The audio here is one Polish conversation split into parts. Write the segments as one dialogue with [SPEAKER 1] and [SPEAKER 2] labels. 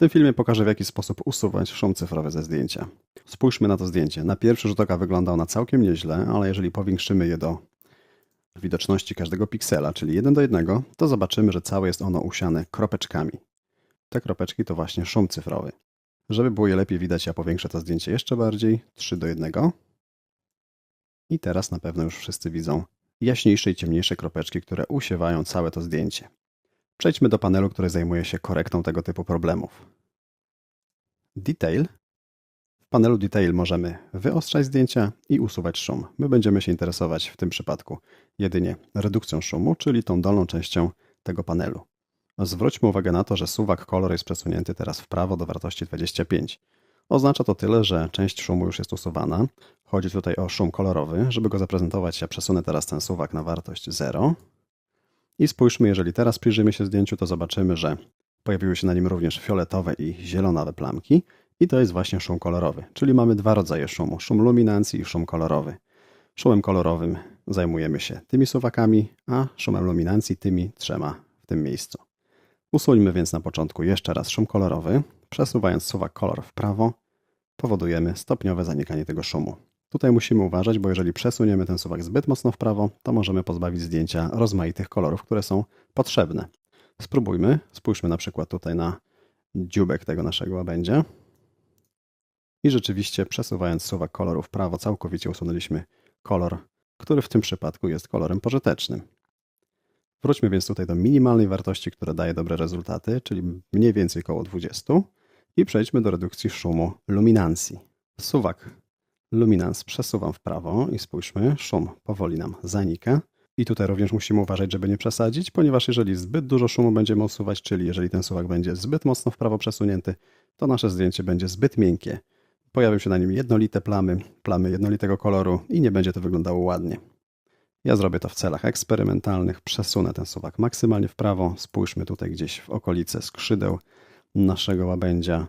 [SPEAKER 1] tym filmie pokażę w jaki sposób usuwać szum cyfrowy ze zdjęcia. Spójrzmy na to zdjęcie. Na pierwszy rzut oka wyglądał na całkiem nieźle, ale jeżeli powiększymy je do widoczności każdego piksela, czyli 1 do 1, to zobaczymy, że całe jest ono usiane kropeczkami. Te kropeczki to właśnie szum cyfrowy. Żeby było je lepiej widać, ja powiększę to zdjęcie jeszcze bardziej, 3 do 1. I teraz na pewno już wszyscy widzą jaśniejsze i ciemniejsze kropeczki, które usiewają całe to zdjęcie. Przejdźmy do panelu, który zajmuje się korektą tego typu problemów. Detail. W panelu Detail możemy wyostrzać zdjęcia i usuwać szum. My będziemy się interesować w tym przypadku jedynie redukcją szumu, czyli tą dolną częścią tego panelu. Zwróćmy uwagę na to, że suwak kolor jest przesunięty teraz w prawo do wartości 25. Oznacza to tyle, że część szumu już jest usuwana. Chodzi tutaj o szum kolorowy. Żeby go zaprezentować, ja przesunę teraz ten suwak na wartość 0. I spójrzmy, jeżeli teraz przyjrzymy się zdjęciu, to zobaczymy, że pojawiły się na nim również fioletowe i zielonawe plamki. I to jest właśnie szum kolorowy, czyli mamy dwa rodzaje szumu: szum luminancji i szum kolorowy. Szumem kolorowym zajmujemy się tymi suwakami, a szumem luminancji tymi trzema w tym miejscu. Usuńmy więc na początku jeszcze raz szum kolorowy. Przesuwając suwak kolor w prawo, powodujemy stopniowe zanikanie tego szumu. Tutaj musimy uważać, bo jeżeli przesuniemy ten suwak zbyt mocno w prawo, to możemy pozbawić zdjęcia rozmaitych kolorów, które są potrzebne. Spróbujmy. Spójrzmy na przykład tutaj na dziubek tego naszego łabędzia. I rzeczywiście przesuwając suwak koloru w prawo, całkowicie usunęliśmy kolor, który w tym przypadku jest kolorem pożytecznym. Wróćmy więc tutaj do minimalnej wartości, która daje dobre rezultaty, czyli mniej więcej około 20 i przejdźmy do redukcji szumu luminancji. Suwak luminans przesuwam w prawo i spójrzmy, szum powoli nam zanika. I tutaj również musimy uważać, żeby nie przesadzić, ponieważ jeżeli zbyt dużo szumu będziemy usuwać, czyli jeżeli ten suwak będzie zbyt mocno w prawo przesunięty, to nasze zdjęcie będzie zbyt miękkie. Pojawią się na nim jednolite plamy, plamy jednolitego koloru i nie będzie to wyglądało ładnie. Ja zrobię to w celach eksperymentalnych, przesunę ten suwak maksymalnie w prawo, spójrzmy tutaj gdzieś w okolice skrzydeł naszego łabędzia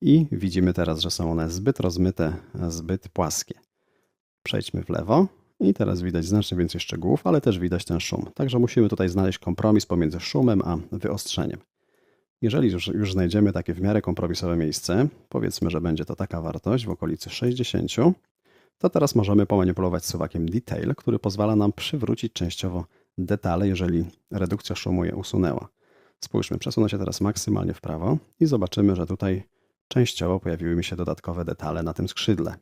[SPEAKER 1] i widzimy teraz, że są one zbyt rozmyte, zbyt płaskie. Przejdźmy w lewo i teraz widać znacznie więcej szczegółów, ale też widać ten szum. Także musimy tutaj znaleźć kompromis pomiędzy szumem a wyostrzeniem. Jeżeli już, już znajdziemy takie w miarę kompromisowe miejsce, powiedzmy, że będzie to taka wartość w okolicy 60, to teraz możemy pomanipulować suwakiem Detail, który pozwala nam przywrócić częściowo detale, jeżeli redukcja szumu je usunęła. Spójrzmy, przesunę się teraz maksymalnie w prawo i zobaczymy, że tutaj częściowo pojawiły mi się dodatkowe detale na tym skrzydle.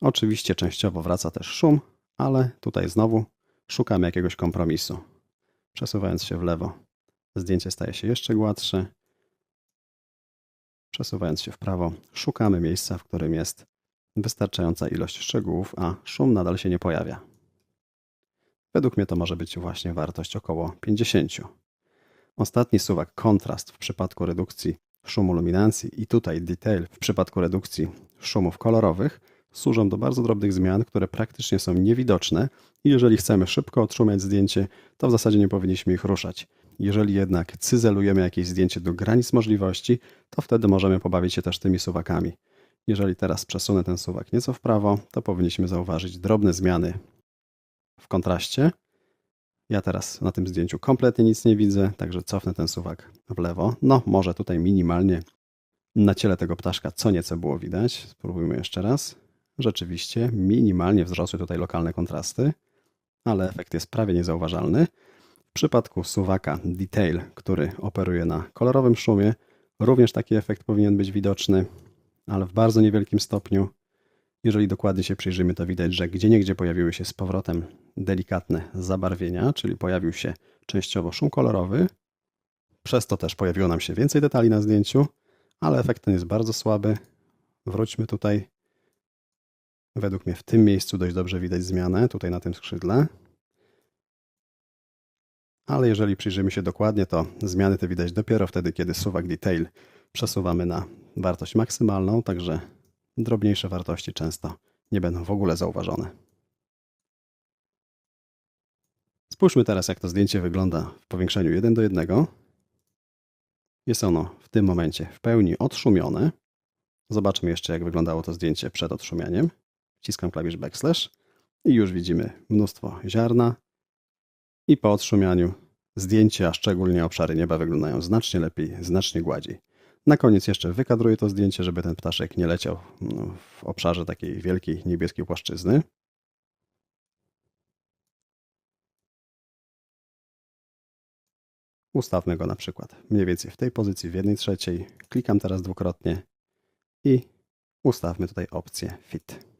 [SPEAKER 1] Oczywiście częściowo wraca też szum, ale tutaj znowu szukamy jakiegoś kompromisu. Przesuwając się w lewo, zdjęcie staje się jeszcze gładsze. Przesuwając się w prawo, szukamy miejsca, w którym jest wystarczająca ilość szczegółów, a szum nadal się nie pojawia. Według mnie to może być właśnie wartość około 50. Ostatni suwak kontrast w przypadku redukcji szumu luminancji i tutaj detail w przypadku redukcji szumów kolorowych służą do bardzo drobnych zmian, które praktycznie są niewidoczne i jeżeli chcemy szybko odszumiać zdjęcie, to w zasadzie nie powinniśmy ich ruszać. Jeżeli jednak cyzelujemy jakieś zdjęcie do granic możliwości, to wtedy możemy pobawić się też tymi suwakami. Jeżeli teraz przesunę ten suwak nieco w prawo, to powinniśmy zauważyć drobne zmiany w kontraście. Ja teraz na tym zdjęciu kompletnie nic nie widzę, także cofnę ten suwak w lewo. No, może tutaj minimalnie na ciele tego ptaszka co nieco było widać. Spróbujmy jeszcze raz. Rzeczywiście minimalnie wzrosły tutaj lokalne kontrasty, ale efekt jest prawie niezauważalny. W przypadku suwaka Detail, który operuje na kolorowym szumie, również taki efekt powinien być widoczny ale w bardzo niewielkim stopniu. Jeżeli dokładnie się przyjrzymy, to widać, że gdzieniegdzie pojawiły się z powrotem delikatne zabarwienia, czyli pojawił się częściowo szum kolorowy. Przez to też pojawiło nam się więcej detali na zdjęciu, ale efekt ten jest bardzo słaby. Wróćmy tutaj. Według mnie w tym miejscu dość dobrze widać zmianę, tutaj na tym skrzydle. Ale jeżeli przyjrzymy się dokładnie, to zmiany te widać dopiero wtedy, kiedy suwak detail przesuwamy na wartość maksymalną, także drobniejsze wartości często nie będą w ogóle zauważone. Spójrzmy teraz, jak to zdjęcie wygląda w powiększeniu 1 do 1. Jest ono w tym momencie w pełni odszumione. Zobaczmy jeszcze, jak wyglądało to zdjęcie przed odszumianiem. Wciskam klawisz backslash i już widzimy mnóstwo ziarna. I po odszumianiu zdjęcia, a szczególnie obszary nieba wyglądają znacznie lepiej, znacznie gładziej. Na koniec jeszcze wykadruję to zdjęcie, żeby ten ptaszek nie leciał no, w obszarze takiej wielkiej niebieskiej płaszczyzny. Ustawmy go na przykład mniej więcej w tej pozycji, w jednej trzeciej. Klikam teraz dwukrotnie i ustawmy tutaj opcję Fit.